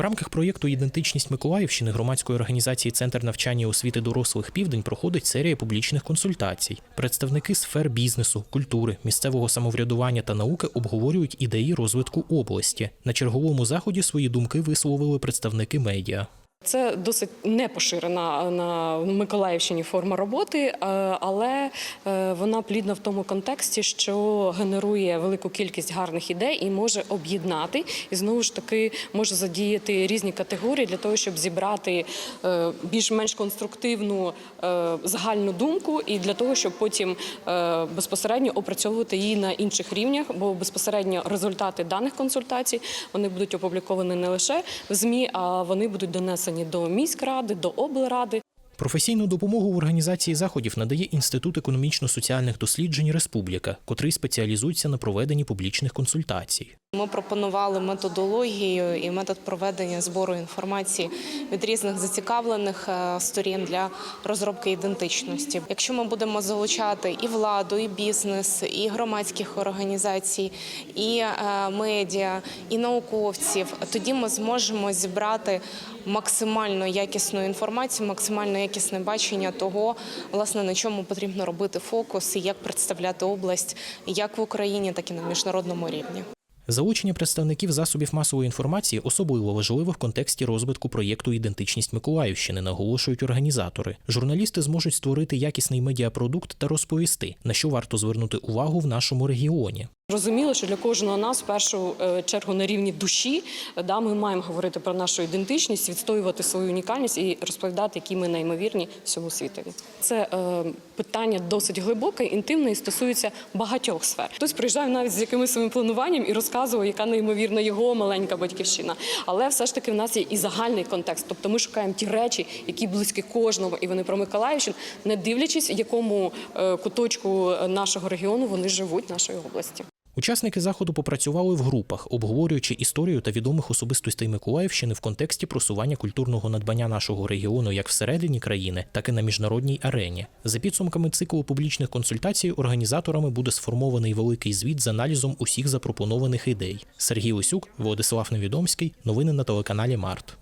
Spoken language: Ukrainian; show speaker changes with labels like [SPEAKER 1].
[SPEAKER 1] В рамках проєкту Ідентичність Миколаївщини громадської організації Центр навчання освіти дорослих Південь проходить серія публічних консультацій. Представники сфер бізнесу, культури, місцевого самоврядування та науки обговорюють ідеї розвитку області. На черговому заході свої думки висловили представники медіа.
[SPEAKER 2] Це досить непоширена на Миколаївщині форма роботи, е, але е, вона плідна в тому контексті, що генерує велику кількість гарних ідей і може об'єднати, і знову ж таки може задіяти різні категорії для того, щоб зібрати е, більш-менш конструктивну загальну думку, і для того, щоб потім безпосередньо опрацьовувати її на інших рівнях, бо безпосередньо результати даних консультацій вони будуть опубліковані не лише в ЗМІ, а вони будуть донесені до міськради, до облради.
[SPEAKER 1] Професійну допомогу в організації заходів надає Інститут економічно-соціальних досліджень Республіка, котрий спеціалізується на проведенні публічних консультацій.
[SPEAKER 3] Ми пропонували методологію і метод проведення збору інформації від різних зацікавлених е, сторін для розробки ідентичності. Якщо ми будемо залучати і владу, і бізнес, і громадських організацій, і е, медіа, і науковців, тоді ми зможемо зібрати максимально якісну інформацію, максимально якісне бачення того, власне на чому потрібно робити фокус і як представляти область як в Україні, так і на міжнародному рівні.
[SPEAKER 1] Залучення представників засобів масової інформації особливо важливо в контексті розвитку проєкту Ідентичність Миколаївщини, наголошують організатори. Журналісти зможуть створити якісний медіапродукт та розповісти, на що варто звернути увагу в нашому регіоні.
[SPEAKER 2] Розуміло, що для кожного нас в першу е, чергу на рівні душі е, да, ми маємо говорити про нашу ідентичність, відстоювати свою унікальність і розповідати, які ми неймовірні всьому світові. Це е, питання досить глибоке, інтимне і стосується багатьох сфер. Хтось приїжджає навіть з якимось своїм плануванням і розказує, яка неймовірна його маленька батьківщина. Але все ж таки в нас є і загальний контекст. Тобто ми шукаємо ті речі, які близькі кожному, і вони про Миколаївщину, не дивлячись, в якому е, куточку нашого регіону вони живуть, нашої області.
[SPEAKER 1] Учасники заходу попрацювали в групах, обговорюючи історію та відомих особистостей Миколаївщини в контексті просування культурного надбання нашого регіону як всередині країни, так і на міжнародній арені. За підсумками циклу публічних консультацій організаторами буде сформований великий звіт з аналізом усіх запропонованих ідей. Сергій Лисюк, Владислав Невідомський. Новини на телеканалі Март.